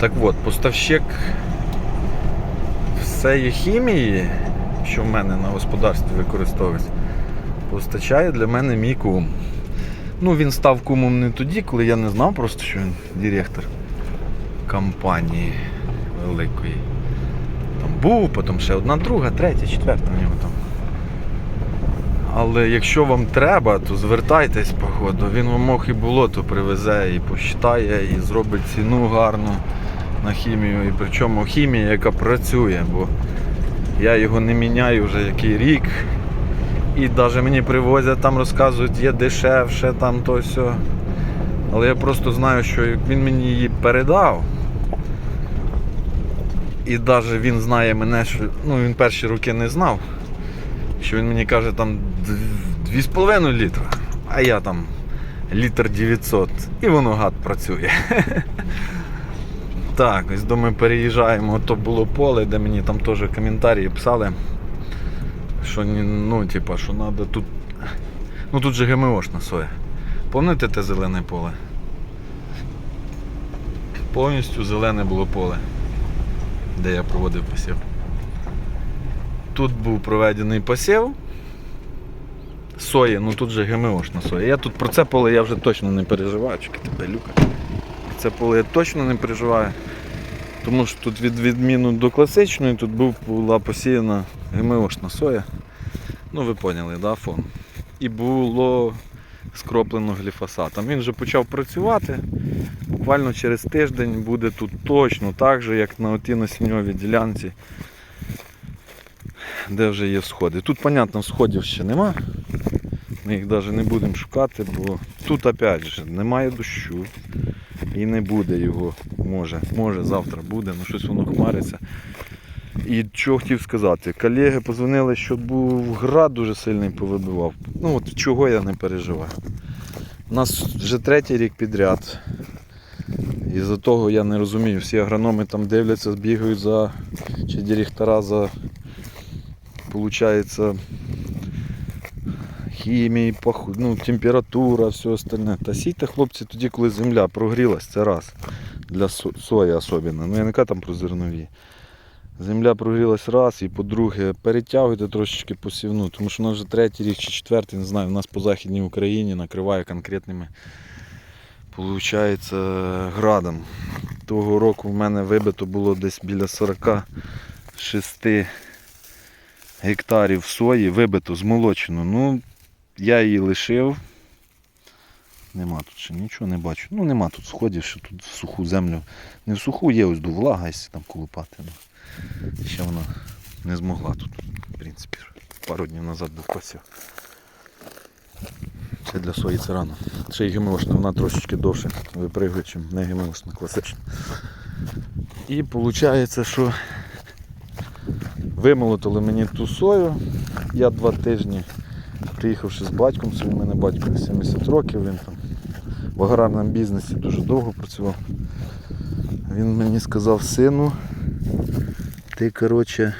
Так от, поставщик всієї хімії, що в мене на господарстві використовується, постачає для мене мій кум. Ну, він став кумом не тоді, коли я не знав просто, що він директор компанії великої. Там був, потім ще одна, друга, третя, четверта в нього там. Але якщо вам треба, то звертайтесь походу. Він вам мох і болото привезе, і посчитає, і зробить ціну гарну на хімію. І причому хімія, яка працює, бо я його не міняю вже який рік. І навіть мені привозять, там розказують, є дешевше, там то все. Але я просто знаю, що він мені її передав. І навіть він знає мене, що ну він перші роки не знав що він мені каже там 2,5 літра, а я там літр 900 і воно гад працює. Так, ось до ми переїжджаємо, то було поле, де мені там теж коментарі писали, що ну, типа, що треба тут. Ну тут же ГМОшна соя. Пам'ятаєте те зелене поле? Повністю зелене було поле, де я проводив посів. Тут був проведений посів сої, ну тут же ГМОшна соя. Я тут про це поле я вже точно не переживаю. Чекайте, пилюка. Це поле я точно не переживаю. Тому що тут від відміну до класичної тут була посіяна ГМОшна соя. Ну ви поняли, да, фон. І було скроплено гліфосатом. Він вже почав працювати. Буквально через тиждень буде тут точно так же, як на отій насінньовій ділянці де вже є сходи. Тут, понятно, сходів ще нема. Ми їх навіть не будемо шукати, бо тут опять же немає дощу і не буде його. Може, може завтра буде, але щось воно хмариться. І що хотів сказати, колеги позвонили, що був град дуже сильний повибивав. Ну от чого я не переживаю. У нас вже третій рік підряд. І за того я не розумію, всі агрономи там дивляться, збігають за чи директора за получается хімії, ну, температура, все остальне. Та сійте, хлопці, тоді, коли земля прогрілась, це раз. Для сої особливо. Ну я не кажу там про зернові. Земля прогрілась раз, і по-друге, перетягуйте трошечки посівну, тому що нас вже третій рік чи четвертий, не знаю, у нас по Західній Україні накриває конкретними, получається, градом. Того року в мене вибито було десь біля 46 гектарів сої вибито, змолочено. Ну, я її лишив. Нема тут ще нічого не бачу. Ну нема тут сходів, що тут в суху землю. Не в суху є ось до влага, якщо там колупати. Ну, ще вона не змогла тут, в принципі, пару днів назад був посів. Це для сої це рано. Ще й гемошна, вона трошечки довше випригує, ніж не гемошна, класична. І виходить, що Вимолотили мені ту сою. Я два тижні, приїхавши з батьком, своїм у мене батько 70 років, він там в аграрному бізнесі дуже довго працював. Він мені сказав, сину, ти коротше,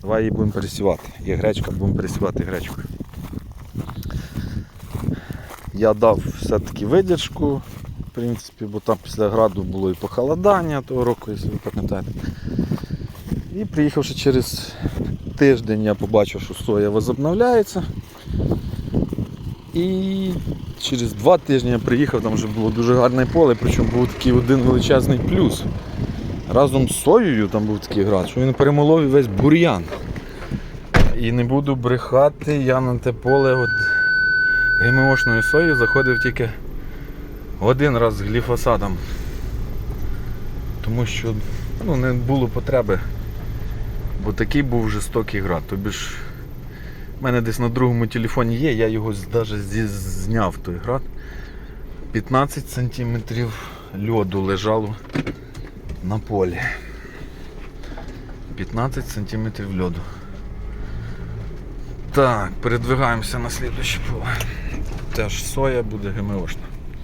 давай її будемо пересівати. Є гречка, будемо пересівати гречкою. Я дав все-таки видержку, в принципі, бо там після граду було і похолодання того року, якщо ви пам'ятаєте. І приїхавши через тиждень, я побачив, що соя возобновляється. І через два тижні я приїхав, там вже було дуже гарне поле, причому був такий один величезний плюс. Разом з соєю там був такий град, що він перемолов весь бур'ян. І не буду брехати, я на те поле от ГМОшною соєю заходив тільки один раз з гліфосатом. Тому що ну, не було потреби Бо такий був жорстокий град. Тобі ж в мене десь на другому телефоні є, я його навіть зняв той град. 15 сантиметрів льоду лежало на полі. 15 сантиметрів льоду. Так, передвигаємося на слідуюче поле. Теж соя буде ГМОшна.